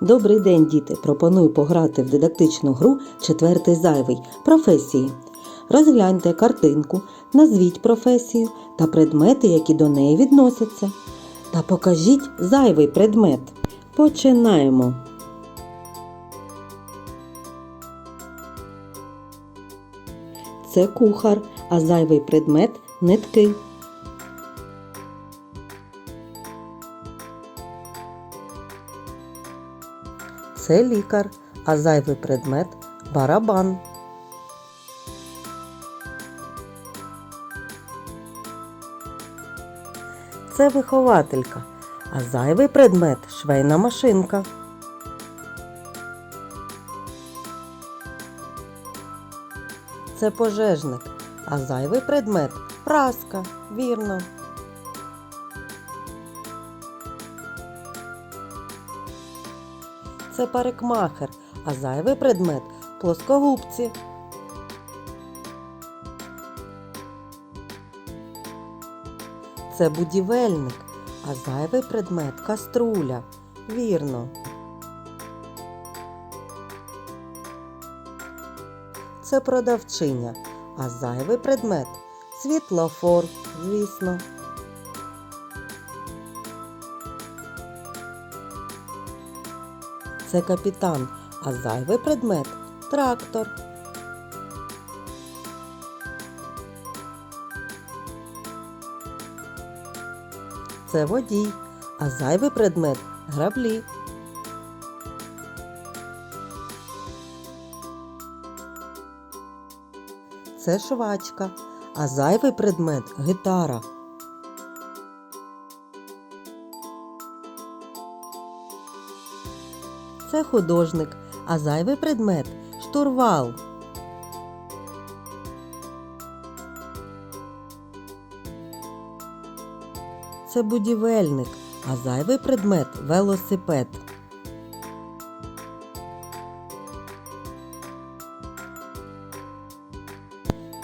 Добрий день, діти! Пропоную пограти в дидактичну гру Четвертий зайвий професії. Розгляньте картинку, назвіть професію та предмети, які до неї відносяться. Та покажіть зайвий предмет. Починаємо. Це кухар, а зайвий предмет нитки. Це лікар, а зайвий предмет барабан. Це вихователька, а зайвий предмет швейна машинка. Це пожежник, а зайвий предмет праска. Вірно. Це парикмахер, а зайвий предмет плоскогубці. Це будівельник, а зайвий предмет каструля. Вірно. Це продавчиня, а зайвий предмет світлофор, звісно. Це капітан, а зайвий предмет трактор. Це водій, а зайвий предмет граблі. Це швачка, а зайвий предмет гітара. Це художник, а зайвий предмет штурвал. Це будівельник, а зайвий предмет велосипед.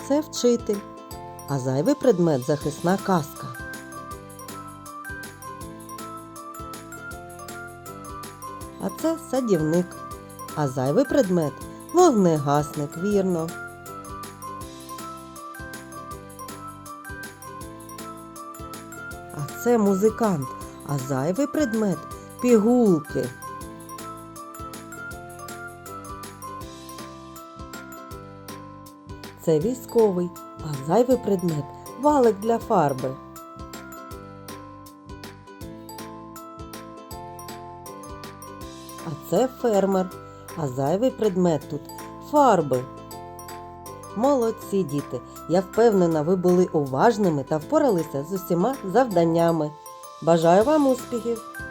Це вчитель, а зайвий предмет захисна каска. А це садівник, а зайвий предмет вогнегасник, вірно. А це музикант, а зайвий предмет пігулки. Це військовий, а зайвий предмет валик для фарби. А це фермер, а зайвий предмет тут фарби. Молодці діти! Я впевнена, ви були уважними та впоралися з усіма завданнями. Бажаю вам успіхів!